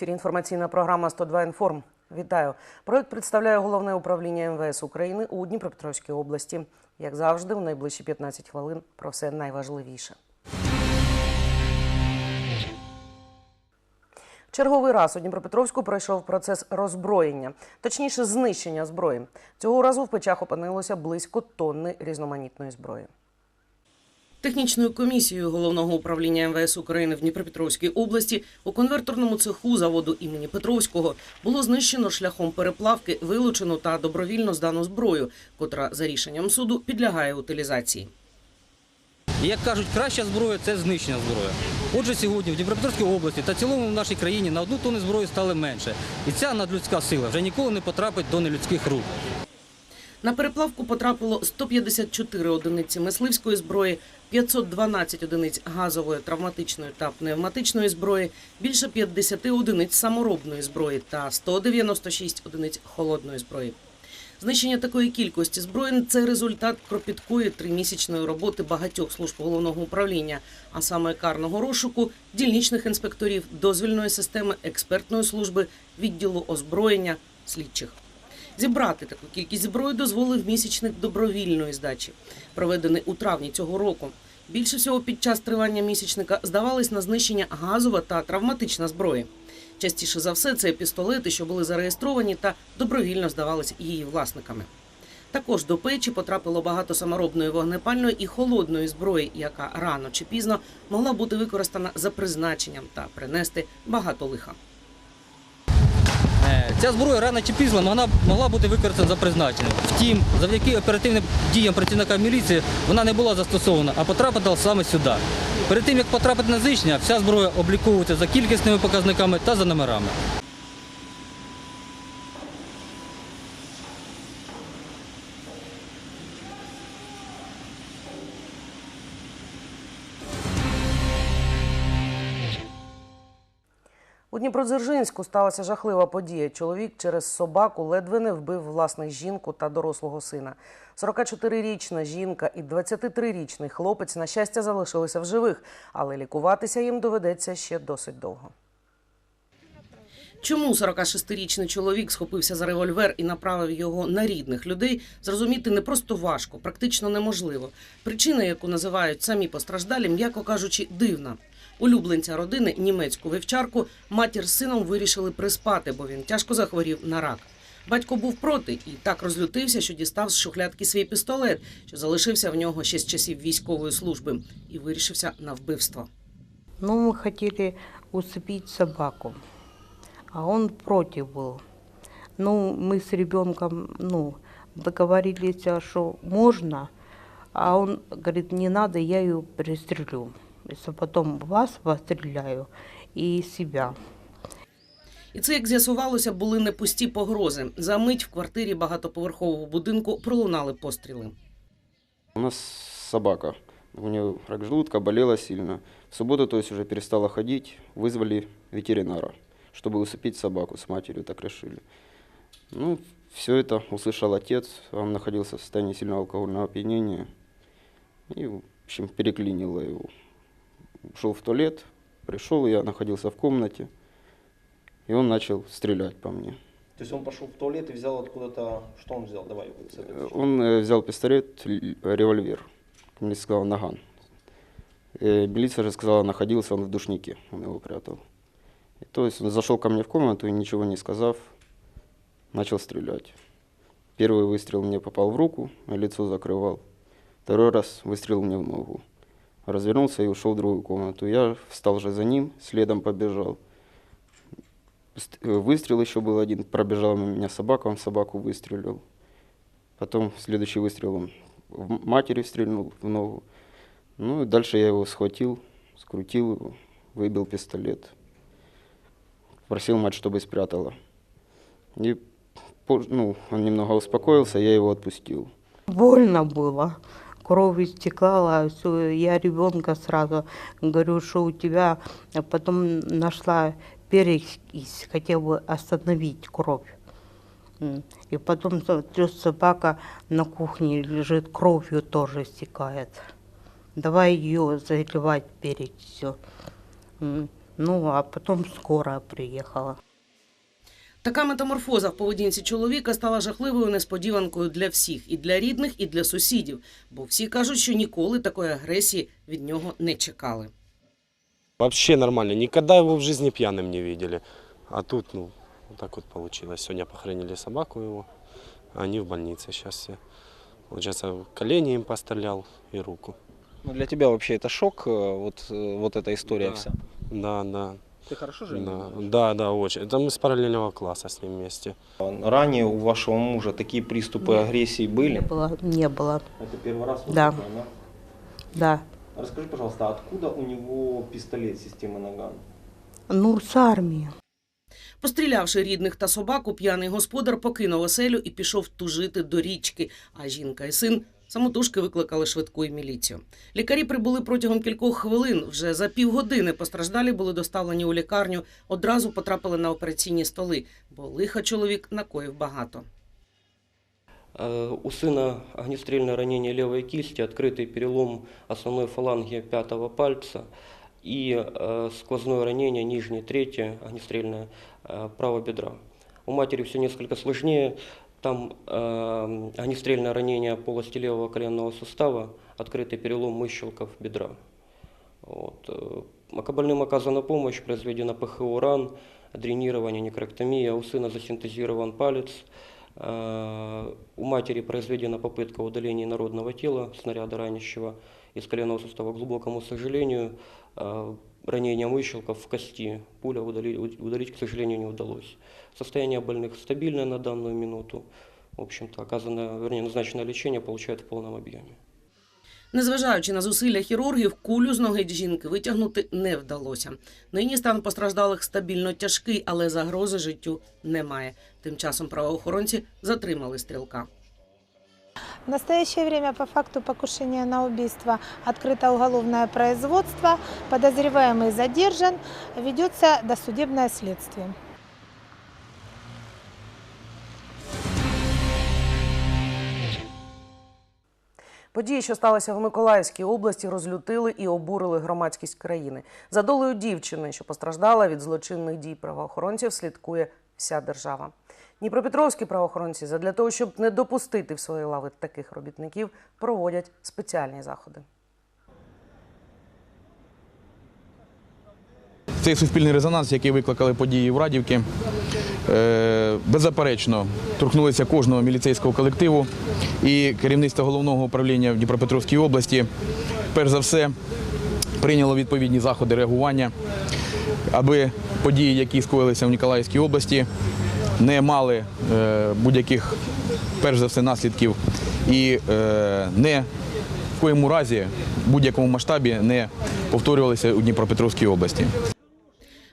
В ефірі інформаційна програма «102 інформ». Вітаю. Проект представляє головне управління МВС України у Дніпропетровській області. Як завжди, у найближчі 15 хвилин про все найважливіше. Черговий раз у Дніпропетровську пройшов процес роззброєння, точніше знищення зброї. Цього разу в печах опинилося близько тонни різноманітної зброї. Технічною комісією головного управління МВС України в Дніпропетровській області у конверторному цеху заводу імені Петровського було знищено шляхом переплавки вилучену та добровільно здану зброю, котра за рішенням суду підлягає утилізації. Як кажуть, краща зброя це знищена зброя. Отже, сьогодні в Дніпропетровській області та цілому в нашій країні на одну тонну зброї стало менше. І ця надлюдська сила вже ніколи не потрапить до нелюдських рук. На переплавку потрапило 154 одиниці мисливської зброї, 512 одиниць газової, травматичної та пневматичної зброї, більше 50 одиниць саморобної зброї та 196 одиниць холодної зброї. Знищення такої кількості зброї це результат кропіткої тримісячної роботи багатьох служб головного управління, а саме карного розшуку, дільничних інспекторів, дозвільної системи, експертної служби, відділу озброєння, слідчих. Зібрати таку кількість зброї дозволив місячник добровільної здачі, проведений у травні цього року. Більше всього під час тривання місячника здавались на знищення газова та травматична зброї. Частіше за все, це пістолети, що були зареєстровані та добровільно здавались її власниками. Також до печі потрапило багато саморобної вогнепальної і холодної зброї, яка рано чи пізно могла бути використана за призначенням та принести багато лиха. Ця зброя рано чи пізно вона могла бути використана за призначенням. Втім, завдяки оперативним діям працівника міліції вона не була застосована, а потрапила саме сюди. Перед тим як потрапити на знищення, вся зброя обліковується за кількісними показниками та за номерами. Дніпродзержинську сталася жахлива подія. Чоловік через собаку ледве не вбив власних жінку та дорослого сина. 44-річна жінка і 23-річний хлопець, на щастя, залишилися в живих, але лікуватися їм доведеться ще досить довго. Чому 46-річний чоловік схопився за револьвер і направив його на рідних людей, зрозуміти не просто важко, практично неможливо. Причина, яку називають самі постраждалі, м'яко кажучи, дивна. Улюбленця родини, німецьку вівчарку, матір з сином вирішили приспати, бо він тяжко захворів на рак. Батько був проти і так розлютився, що дістав з шухлядки свій пістолет, що залишився в нього ще з часів військової служби, і вирішився на вбивство. Ну, мы хотели усыпить собаку, а он против был. Ну, мы с ребенком, ну, договорились, а что можно, а он говорит, не надо, я ее пристрелю. Если потом вас постреляю и себя. І це, як з'ясувалося, були не пусті погрози. За мить в квартирі багатоповерхового будинку пролунали постріли. У нас собака. У нее рак желудка, болела сильно. В субботу, то есть, уже перестала ходить. Вызвали ветеринара, чтобы усыпить собаку. С матерью так решили. Ну, все это услышал отец. Он находился в состоянии сильного алкогольного опьянения. И, в общем, переклинило его. Ушел в туалет, пришел, я находился в комнате. И он начал стрелять по мне. То есть он пошел в туалет и взял откуда-то... Что он взял? Давай вот. Он э, взял пистолет, револьвер. Мне сказал наган. Э, Милиция же сказала, находился он в душнике, он его прятал. И то есть он зашел ко мне в комнату и ничего не сказав, начал стрелять. Первый выстрел мне попал в руку, лицо закрывал. Второй раз выстрел мне в ногу. Развернулся и ушел в другую комнату. Я встал же за ним, следом побежал. Э, Выстрел еще был один, пробежала мимо меня собака, он собаку выстрелил. Потом следующий выстрел он в матери стрельнул в ногу. Ну и дальше я его схватил, скрутил его, выбил пистолет. Просил мать, чтобы спрятала. И ну, он немного успокоился, я его отпустил. Больно было. Кровь истекала, все, я ребенка сразу говорю, что у тебя, а потом нашла перекись, хотела бы остановить кровь. И потом смотрю, собака на кухне лежит, кровью тоже стекает. Давай ее заливать перекисью. Ну, а потом скорая приехала. Така метаморфоза в поведінці чоловіка стала жахливою несподіванкою для всіх, і для рідних, і для сусідів. Бо всі кажуть, що ніколи такої агресії від нього не чекали. Вообще нормально. Никогда его в жизни пьяным не видели. А тут, ну, вот так вот получилось. Сегодня похоронили собаку его. а Они в больнице сейчас все. Получается, колени им пострелял и руку. Ну, для тебя вообще это шок, э, вот, э, вот эта история Да. вся. Да, да. Ты хорошо же? Да, да, да, очень. Это мы с параллельного класса с ним вместе. Ранее у вашего мужа такие приступы Нет. агрессии Не были? было, не было, Это первый раз? вот Да. такое, да? да. Расскажи, пожалуйста, откуда у него пистолет системы Наган? Ну, с армии. Пострілявши рідних та собаку, п'яний господар покинув оселю і пішов тужити до річки. А жінка і син самотужки викликали швидку і міліцію. Лікарі прибули протягом кількох хвилин. Вже за півгодини постраждалі були доставлені у лікарню. Одразу потрапили на операційні столи, бо лиха чоловік накоїв багато. Э, У сына огнестрельное ранение левой кисти, открытый перелом основной фаланги пятого пальца и э, сквозное ранение нижней трети, огнестрельное э, правого бедра. У матери все несколько сложнее. Там э, огнестрельное ранение полости левого коленного сустава, открытый перелом мыщелков бедра. Вот. э, ока- Больным оказана помощь, произведена ПХО ран, дренирование, некроктомия. У сына засинтезирован палец. Э, У матери произведена попытка удаления народного тела, снаряда ранящего из коленного сустава. К глубокому сожалению, ранение мыщелков в кости. Пуля удалить, удалить, к сожалению, не удалось. Состояние больных стабильное на данную минуту. В общем-то, оказанное, вернее, назначенное лечение получают в полном объеме. Незважаючи на зусилля хірургів, кулю з ноги жінки витягнути не вдалося. Нині стан постраждалих стабільно тяжкий, але загрози життю немає. Тим часом правоохоронці затримали стрілка. В настоящее время по факту покушения на убийство открыто уголовное производство. Подозреваемый задержан. Ведется досудебное следствие. Події, що сталися в Миколаївській області, розлютили і обурили громадськість країни. За долею дівчини, що постраждала від злочинних дій правоохоронців, слідкує вся держава. Дніпропетровські правоохоронці задля того, щоб не допустити в свої лави таких робітників, проводять спеціальні заходи. Цей суспільний резонанс, який викликали події в Радівці, е, беззаперечно торкнулися кожного міліцейського колективу і керівництво головного управління в Дніпропетровській області, перш за все, прийняло відповідні заходи реагування, аби події, які скоїлися в Ніколаївській області, не мали е, будь-яких, перш за все, наслідків і е, не в коєму разі в будь-якому масштабі не повторювалися у Дніпропетровській області.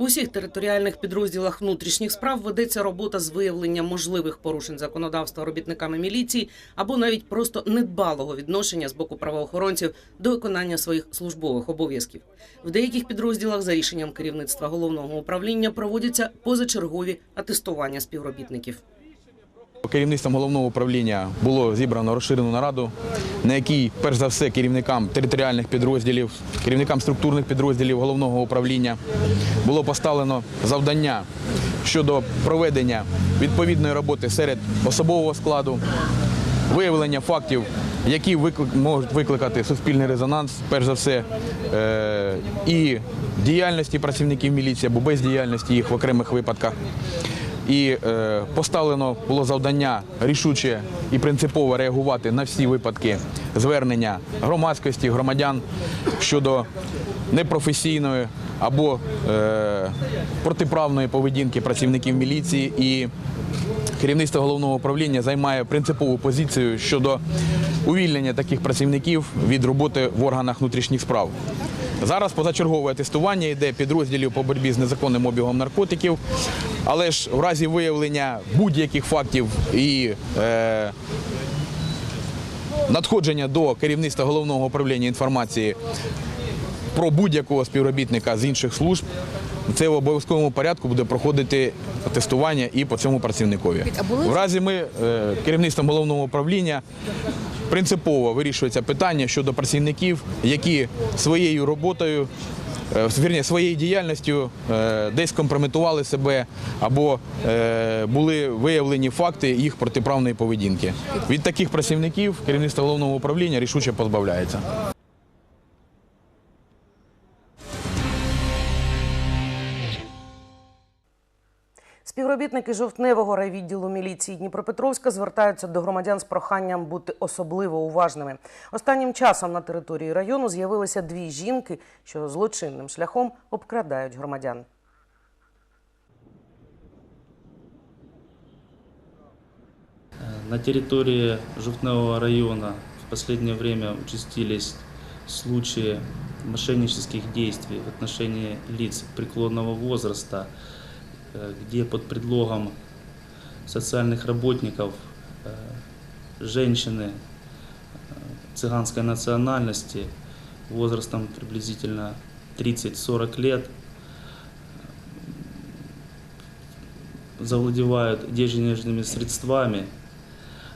В усіх територіальних підрозділах внутрішніх справ ведеться робота з виявлення можливих порушень законодавства робітниками міліції або навіть просто недбалого відношення з боку правоохоронців до виконання своїх службових обов'язків. В деяких підрозділах за рішенням керівництва головного управління проводяться позачергові атестування співробітників. Керівництвом головного управління було зібрано розширену нараду, на якій, перш за все, керівникам територіальних підрозділів, керівникам структурних підрозділів головного управління було поставлено завдання щодо проведення відповідної роботи серед особового складу, виявлення фактів, які можуть викликати суспільний резонанс, перш за все, е- і діяльності працівників міліції або бездіяльності їх в окремих випадках. І е, поставлено було завдання рішуче і принципово реагувати на всі випадки звернення громадськості, громадян щодо непрофесійної або е, протиправної поведінки працівників міліції. І керівництво головного управління займає принципову позицію щодо увільнення таких працівників від роботи в органах внутрішніх справ. Зараз позачергове тестування йде підрозділів по боротьбі з незаконним обігом наркотиків, але ж в разі виявлення будь-яких фактів і е, надходження до керівництва головного управління інформації про будь-якого співробітника з інших служб, це в обов'язковому порядку буде проходити тестування і по цьому працівникові. В разі ми е, керівництвом головного управління принципово вирішується питання щодо працівників, які своєю роботою е, вірні, своєю діяльністю е, десь компрометували себе або були виявлені факти їх протиправної поведінки. Від таких працівників керівництво головного управління рішуче позбавляється. Співробітники жовтневого райвідділу міліції Дніпропетровська звертаються до громадян з проханням бути особливо уважними. Останнім часом на території району з'явилися дві жінки, що злочинним шляхом обкрадають громадян. На территории Жовтневого района в последнее время участились случаи мошеннических действий в отношении лиц преклонного возраста, где под предлогом социальных работников э, женщины э, цыганской национальности возрастом приблизительно 30-40 лет завладевают денежными средствами.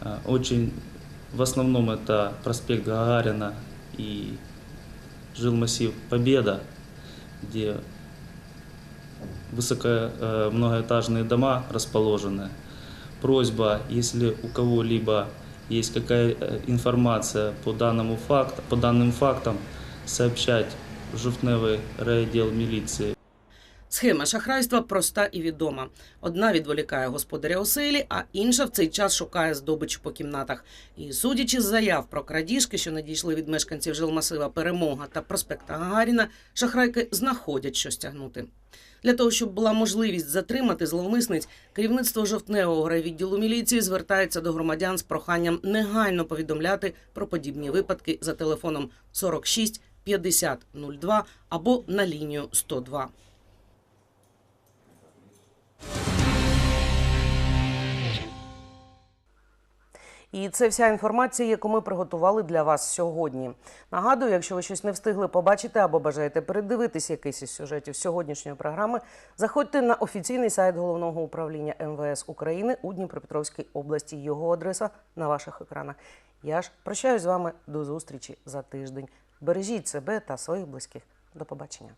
Э, Очень в основном это проспект Гагарина и жилмассив Победа, где высоко э, многоэтажные дома расположены. Просьба, если у кого-либо есть какая э, информация по данному факту, по данным фактам, сообщать в Жовтневый райотдел милиции Схема шахрайства проста і відома. Одна відволікає господаря оселі, а інша в цей час шукає здобич по кімнатах. І судячи з заяв про крадіжки, що надійшли від мешканців жилмасива Перемога та проспекта Гагаріна, шахрайки знаходять що стягнути. Для того, щоб була можливість затримати зловмисниць, керівництво жовтневого райвідділу міліції звертається до громадян з проханням негайно повідомляти про подібні випадки за телефоном 46 50 02 або на лінію 102. І це вся інформація, яку ми приготували для вас сьогодні. Нагадую, якщо ви щось не встигли побачити або бажаєте передивитись якийсь із сюжетів сьогоднішньої програми, заходьте на офіційний сайт головного управління МВС України у Дніпропетровській області. Його адреса на ваших екранах. Я ж прощаюсь з вами до зустрічі за тиждень. Бережіть себе та своїх близьких. До побачення.